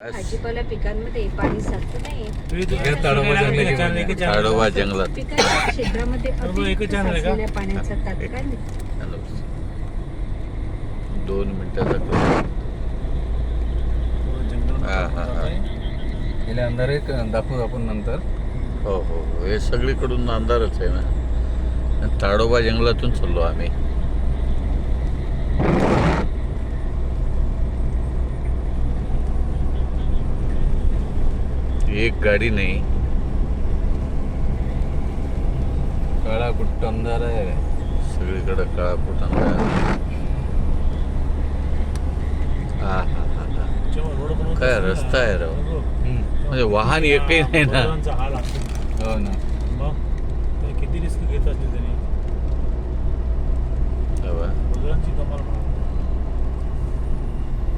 भाजीपाला पिकांमध्ये पाणी साचत नाही हे ताडोबा जंगलात पिकांच्या क्षेत्रामध्ये? साचलेल्या पाण्याचा तात्काळ. दोन मिनिटाचा. हा, हा, हा. गेल्या अंधार एक दाखवू आपण नंतर हो हो हो. हे सगळीकडून अंधारच आहे ना ताडोबा जंगलातून चाललो आम्ही एक गाडी नाही. काळा कुट्ट अंधार आहे सगळीकडे काळा कुठ अंधार काय रस्ता आहे राव. म्हणजे वाहन एकही नाही ना. हो ना. किती रिस्क घेत असतील त्यांनी.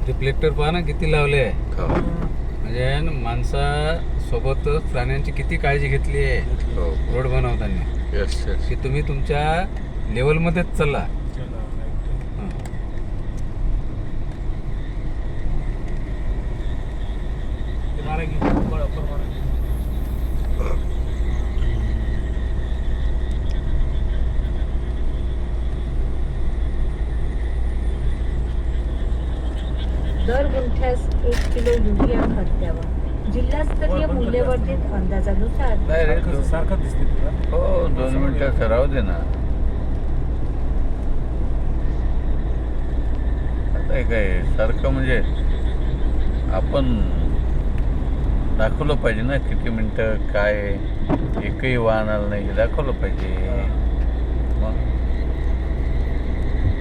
रिफ्लेक्टर पहा ना किती लावले आहे. हो. म्हणजे माणसासोबतच प्राण्यांची किती काळजी घेतली आहे हो. रोड बनवताना. येस येस की तुम्ही तुमच्या लेवलमध्येच चला, मारा की, वर- वर मारा की. दर गुंठ्यास एक किलो युरिया खत द्यावा जिल्हास्तरीय मूल्यवर्धित अंदाजानुसार नाही रे, सारखं- सारखं दिसते तुला. हो दोन मिनिटं राहू दे ना. आता हे काय सारखं म्हणजे आपण दाखवलं पाहिजे ना किती मिनिटं काय. एकही वाहन आलं नाही हे दाखवलं पाहिजे. मग?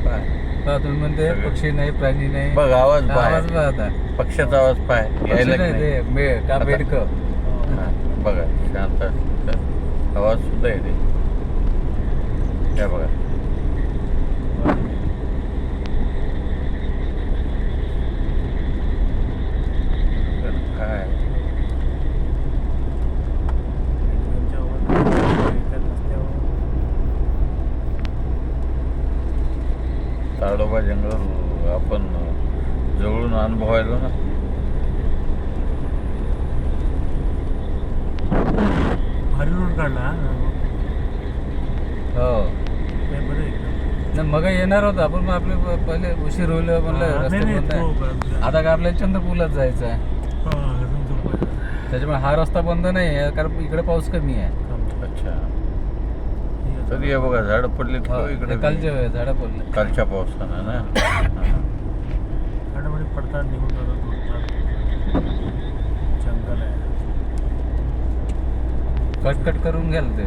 काय? तुम्ही म्हणते. पक्षी नाही प्राणी नाही. बघ आवाज आवाज आता. पक्षाचा आवाज पाय. पक्षी यायला की नाही नाही. ते का आता- बेडक हा, बघा शांत आवाज सुद्धा येते. काय बघा. ताडोबा जंगल आपण जवळून अनुभवायलो ना भारी रोड काढला हा. नाही, मग येणार होता आपण मग आपले पहिले उशीर होईल म्हणलं रस्ते. आता का आपल्याला चंद्रपूरलाच जायचं आहे. त्याच्यामुळे हा रस्ता बंद नाही आहे कारण इकडे पाऊस कमी आहे. अच्छा. तरी हे बघा झाड पडले हो, इकडे ते कालचे झाडं पडले कालच्या पावसानं ना. आठवडे पडतात निघून. जंगल आहे कट कट करून घ्याल ते